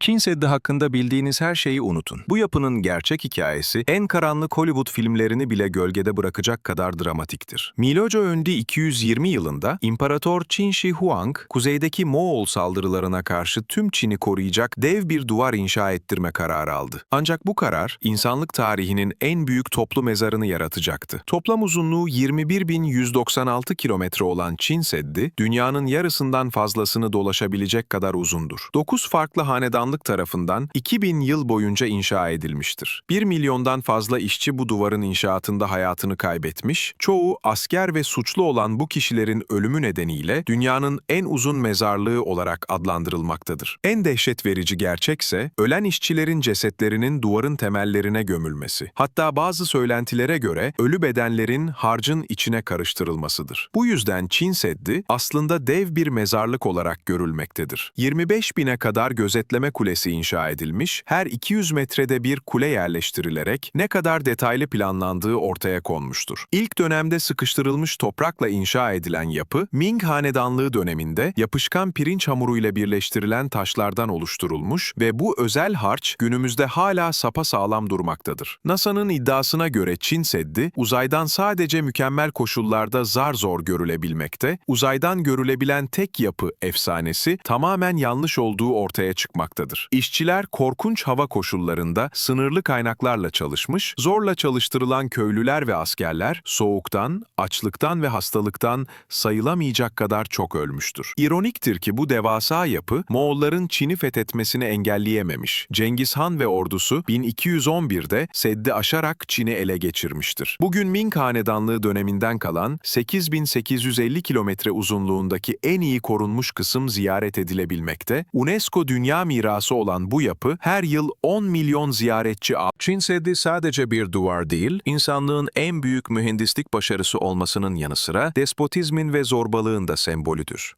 Çin Seddi hakkında bildiğiniz her şeyi unutun. Bu yapının gerçek hikayesi en karanlık Hollywood filmlerini bile gölgede bırakacak kadar dramatiktir. Miloca öncü 220 yılında İmparator Qin Shi Huang, kuzeydeki Moğol saldırılarına karşı tüm Çin'i koruyacak dev bir duvar inşa ettirme kararı aldı. Ancak bu karar, insanlık tarihinin en büyük toplu mezarını yaratacaktı. Toplam uzunluğu 21.196 kilometre olan Çin Seddi, dünyanın yarısından fazlasını dolaşabilecek kadar uzundur. 9 farklı hanedanlık tarafından 2000 yıl boyunca inşa edilmiştir. 1 milyondan fazla işçi bu duvarın inşaatında hayatını kaybetmiş, çoğu asker ve suçlu olan bu kişilerin ölümü nedeniyle dünyanın en uzun mezarlığı olarak adlandırılmaktadır. En dehşet verici gerçekse ölen işçilerin cesetlerinin duvarın temellerine gömülmesi. Hatta bazı söylentilere göre ölü bedenlerin harcın içine karıştırılmasıdır. Bu yüzden Çin Seddi aslında dev bir mezarlık olarak görülmektedir. 25 bine kadar gözetleme kulesi inşa edilmiş, her 200 metrede bir kule yerleştirilerek ne kadar detaylı planlandığı ortaya konmuştur. İlk dönemde sıkıştırılmış toprakla inşa edilen yapı, Ming Hanedanlığı döneminde yapışkan pirinç hamuruyla birleştirilen taşlardan oluşturulmuş ve bu özel harç günümüzde hala sapasağlam durmaktadır. NASA'nın iddiasına göre Çin Seddi, uzaydan sadece mükemmel koşullarda zar zor görülebilmekte, uzaydan görülebilen tek yapı efsanesi tamamen yanlış olduğu ortaya çıkmaktadır. İşçiler korkunç hava koşullarında sınırlı kaynaklarla çalışmış, zorla çalıştırılan köylüler ve askerler soğuktan, açlıktan ve hastalıktan sayılamayacak kadar çok ölmüştür. İroniktir ki bu devasa yapı Moğolların Çin'i fethetmesini engelleyememiş. Cengiz Han ve ordusu 1211'de Seddi aşarak Çin'i ele geçirmiştir. Bugün Ming Hanedanlığı döneminden kalan 8850 kilometre uzunluğundaki en iyi korunmuş kısım ziyaret edilebilmekte. UNESCO Dünya Mirası olan bu yapı her yıl 10 milyon ziyaretçi al. Çin Seddi sadece bir duvar değil, insanlığın en büyük mühendislik başarısı olmasının yanı sıra despotizmin ve zorbalığın da sembolüdür.